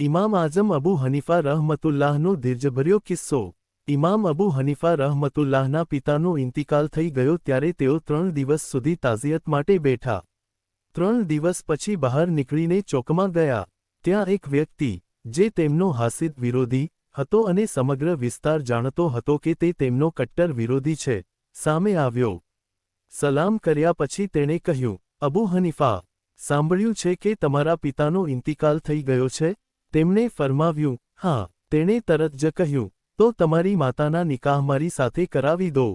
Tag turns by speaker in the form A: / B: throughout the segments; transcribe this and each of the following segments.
A: ઇમામ આઝમ અબુ હનીફા રહમતુલ્લાહનો ધીરજભર્યો કિસ્સો. ઇમામ અબુ હનીફા રહમતુલ્લાહના પિતાનો ઇન્તિકાલ થઈ ગયો ત્યારે તેઓ ત્રણ દિવસ સુધી તાઝિયત માટે બેઠા. ત્રણ દિવસ પછી બહાર નીકળીને ચોકમાં ગયા. ત્યાં એક વ્યક્તિ, જે તેમનો હાસિદ વિરોધી હતો અને સમગ્ર વિસ્તાર જાણતો હતો કે તે તેમનો કટ્ટર વિરોધી છે, સામે આવ્યો. સલામ કર્યા પછી તેણે કહ્યું, અબુ હનીફા, સાંભળ્યું છે કે તમારા પિતાનો ઇન્તિકાલ થઈ ગયો છે? તેમણે ફરમાવ્યું, હા, તેણે તરત જ કહ્યું, તો તમારી માતાના નિકાહ મારી સાથે કરાવી દો.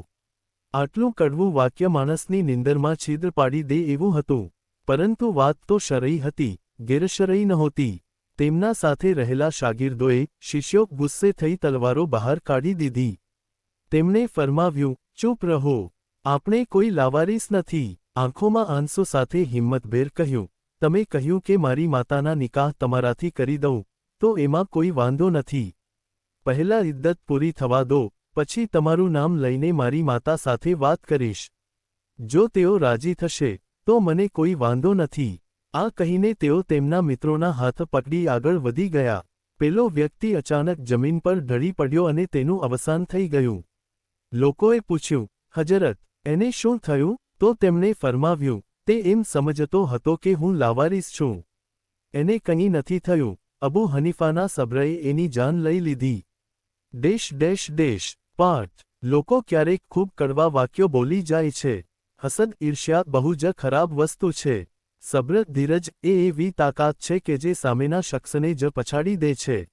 A: આટલું કડવું વાક્ય માણસની નિંદરમાં છિદ્ર પાડી દે એવું હતું, પરંતુ વાત તો શરઈ હતી, ગેરશરઈ નહોતી. તેમના સાથે રહેલા શાગીર્દોએ શિષ્યો ગુસ્સે થઈ તલવારો બહાર કાઢી દીધી. તેમણે ફરમાવ્યું, ચૂપ રહો. આપણે કોઈ લાવારીસ નથી. આંખોમાં આંસુ સાથે હિંમતભેર કહ્યું, તમે કહ્યું કે મારી માતાના નિકાહ તમારાથી કરી દઉં. તો એમાં કોઈ વાંધો નથી. પહેલા ઇદ્દત પૂરી થવા દો, પછી તમારું નામ લઈને મારી માતા સાથે વાત કરીશ. જો તેઓ રાજી થશે, તો મને કોઈ વાંધો નથી. આ કહીને તેઓ તેમના મિત્રોના હાથ પકડી આગળ વધી ગયા. પેલો વ્યક્તિ અચાનક જમીન પર ઢળી પડ્યો અને તેનું અવસાન થઈ ગયું. લોકોએ પૂછ્યું હજરત એને શું થયું? તો તેમણે ફરમાવ્યું, તે એમ સમજતો હતો કે હું લાવારીસ છું. એને કંઈ નથી થયું. અબુ હનીફાના સબ્રએ એની જાન લઈ લીધી. ડેશ ડેશ ડેશ પાઠ લોકો ક્યારેક ખૂબ કડવા વાક્યો બોલી જાય છે. હસદ ઈર્ષ્યા બહુ જ ખરાબ વસ્તુ છે. સબ્ર ધીરજ એ એવી તાકાત છે કે જે સામેના શખ્સને જ પછાડી દે છે.